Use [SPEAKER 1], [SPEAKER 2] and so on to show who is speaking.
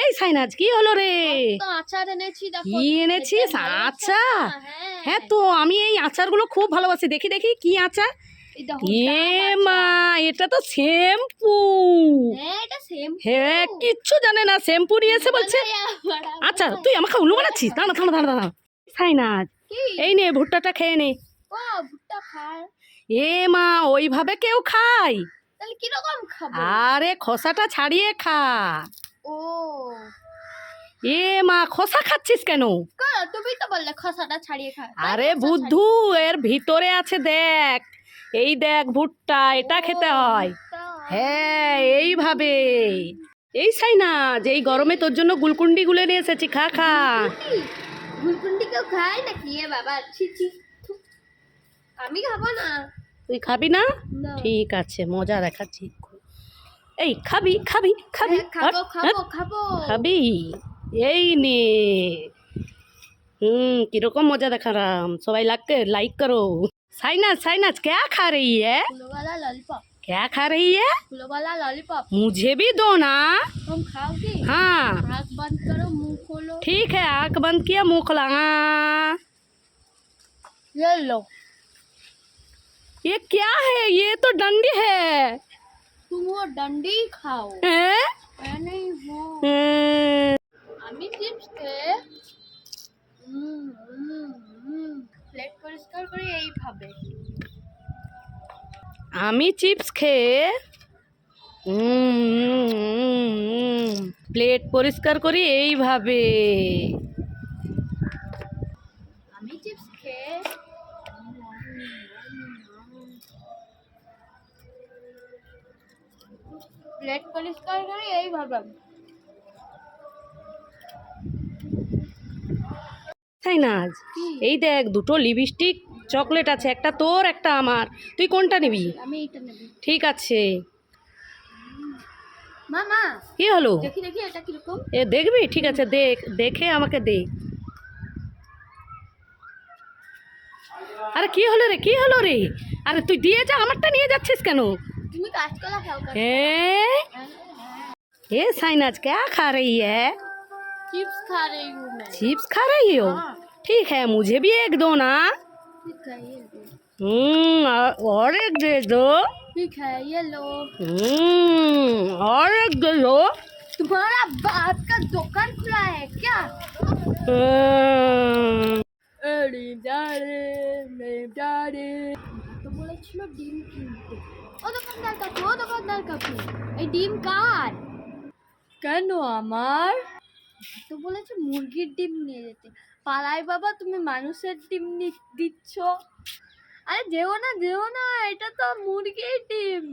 [SPEAKER 1] এই সাইনাজ কি হলো রে?
[SPEAKER 2] আচার এনেছি দেখো।
[SPEAKER 1] কি এনেছিস? আচার?
[SPEAKER 2] হ্যাঁ
[SPEAKER 1] তো আমি এই আচারগুলো খুব ভালোবাসি। দেখি দেখি কি আচার? এ মা এটা তো শ্যাম্পু।
[SPEAKER 2] হ্যাঁ সেম
[SPEAKER 1] হ্যাঁ কিচ্ছু জানে না শ্যাম্পু নিয়েছে বলছে আচ্ছা তুই আমাকে উল্লু বানাচ্ছিস? দাঁড়া দাঁড়া দাঁড়া দাঁড়া। সাইনাজ এই নে ভুট্টাটা খেয়ে নে। এ মা ওইভাবে কেউ খায়? আরে খোসাটা ছাড়িয়ে খা।
[SPEAKER 2] ও।
[SPEAKER 1] এ মা খোসা খাচ্ছিস কেন?
[SPEAKER 2] তুমি তো বললে খসাটা ছাড়িয়ে তাই
[SPEAKER 1] আরে বুদ্ধু এর ভিতরে আছে দেখ। এই দেখ ভুট্টা এটা খেতে হয়। হ্যাঁ এইভাবে। এই সাই না যে এই গরমে তোর জন্য গুলকুন্ডি গুলে নিয়ে এসেছি খা খা।
[SPEAKER 2] গুলকুন্ডি? কেউ খায় নাকি? এ বাবা। আমি খাব না।
[SPEAKER 1] তুই খাবি না। ঠিক আছে মজা দেখাচ্ছি। এই খাবি খাবি খাবি
[SPEAKER 2] হ্যাঁ, খাবো
[SPEAKER 1] হট, হট,
[SPEAKER 2] খাবো খাবো
[SPEAKER 1] খাবি এই নে হুম কিরকম মজা দেখালাম সবাই লাইক लाइक करो साइनाज साइनाज क्या खा रही है
[SPEAKER 2] फूलों वाला लॉलीपॉप
[SPEAKER 1] क्या खा रही है
[SPEAKER 2] फूलों वाला लॉलीपॉप
[SPEAKER 1] मुझे भी दो ना
[SPEAKER 2] तुम खाओगे
[SPEAKER 1] हाँ
[SPEAKER 2] आँख बंद करो मुंह खोलो
[SPEAKER 1] ठीक है आंख बंद किया मुंह खुला हाँ
[SPEAKER 2] ये लो
[SPEAKER 1] ये क्या है ये तो डंडी है
[SPEAKER 2] तुम वो डंडी खाओ
[SPEAKER 1] हैं?
[SPEAKER 2] मैं नहीं वो
[SPEAKER 1] हम्म,
[SPEAKER 2] আমি চিপস খেয়ে প্লেট পরিষ্কার করে এইভাবে
[SPEAKER 1] আমি চিপস খেয়ে উম, প্লেট পরিষ্কার করি এইভাবে
[SPEAKER 2] প্লেট পরিষ্কার করে এইভাবে
[SPEAKER 1] তাই না আজ? এই দেখ দুটো লিপস্টিক চকলেট আছে একটা তোর একটা আমার। তুই কোনটা নিবি?
[SPEAKER 2] আমি এটা নেব।
[SPEAKER 1] ঠিক আছে।
[SPEAKER 2] মামা
[SPEAKER 1] কি হলো?
[SPEAKER 2] দেখি দেখি এটা কীরকম?
[SPEAKER 1] এ দেখবি? ঠিক আছে দেখ দেখে আমাকে দে। আরে কি হলো রে? কি হলো রে? আরে তুই দিয়ে যা আমারটা নিয়ে যাচ্ছিস কেন?
[SPEAKER 2] তুমি
[SPEAKER 1] ए ए साइनाज क्या खा रही है?
[SPEAKER 2] चिप्स खा रही हूँ मैं।
[SPEAKER 1] चिप्स खा रही हो?
[SPEAKER 2] हाँ।
[SPEAKER 1] ठीक है मुझे भी एक दो ना। हम्म और एक दे दो।
[SPEAKER 2] ठीक है ये लो।
[SPEAKER 1] हम्म और एक दे दो।
[SPEAKER 2] तुम्हारा बाप का दुकान खुला है क्या?
[SPEAKER 1] हम्म।
[SPEAKER 2] अरे जाड़े मैं तो ও দোকানদার কাকু ও দোকানদার কাকু এই ডিম কার কেন আমার তো বলেছে মুরগির ডিম নিয়ে যেতে পালাই বাবা তুমি মানুষের ডিম দিচ্ছ আরে যেও না যেও না এটা তো মুরগির ডিম।